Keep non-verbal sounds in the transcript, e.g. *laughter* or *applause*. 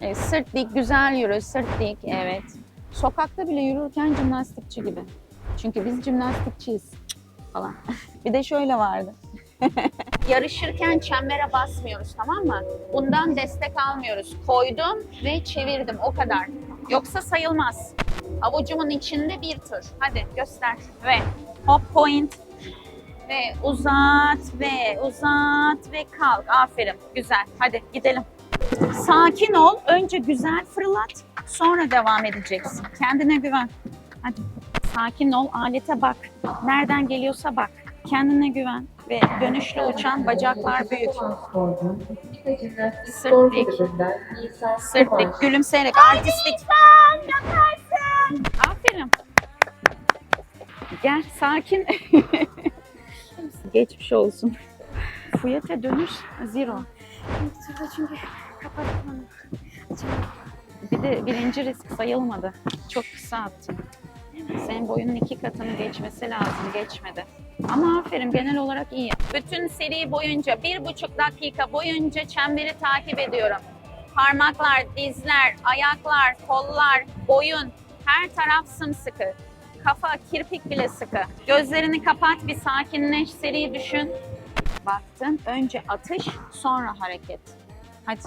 E, sırt dik, güzel yürü, sırt dik, evet. Sokakta bile yürürken jimnastikçi gibi. Çünkü biz jimnastikçiyiz falan. *laughs* bir de şöyle vardı. *laughs* Yarışırken çembere basmıyoruz tamam mı? Bundan destek almıyoruz. Koydum ve çevirdim o kadar. Yoksa sayılmaz. Avucumun içinde bir tur. Hadi göster. Ve hop point. Ve uzat ve uzat ve kalk. Aferin. Güzel. Hadi gidelim. Sakin ol. Önce güzel fırlat. Sonra devam edeceksin. Kendine güven. Hadi. Sakin ol. Alete bak. Nereden geliyorsa bak. Kendine güven. Ve dönüşlü uçan bacaklar büyük. Sırt dik. Sırt dik. Gülümseyerek. Artistlik. yaparsın. Aferin. Gel sakin. *laughs* Geçmiş olsun. Fuyete dönüş zero. çünkü kapattım Bir de birinci risk sayılmadı. Çok kısa attın. Senin boyunun iki katını geçmesi lazım. Geçmedi. Ama aferin genel olarak iyi. Bütün seri boyunca bir buçuk dakika boyunca çemberi takip ediyorum. Parmaklar, dizler, ayaklar, kollar, boyun her taraf sımsıkı. Kafa, kirpik bile sıkı. Gözlerini kapat bir sakinleş, seri düşün. Baktın önce atış sonra hareket. Hadi.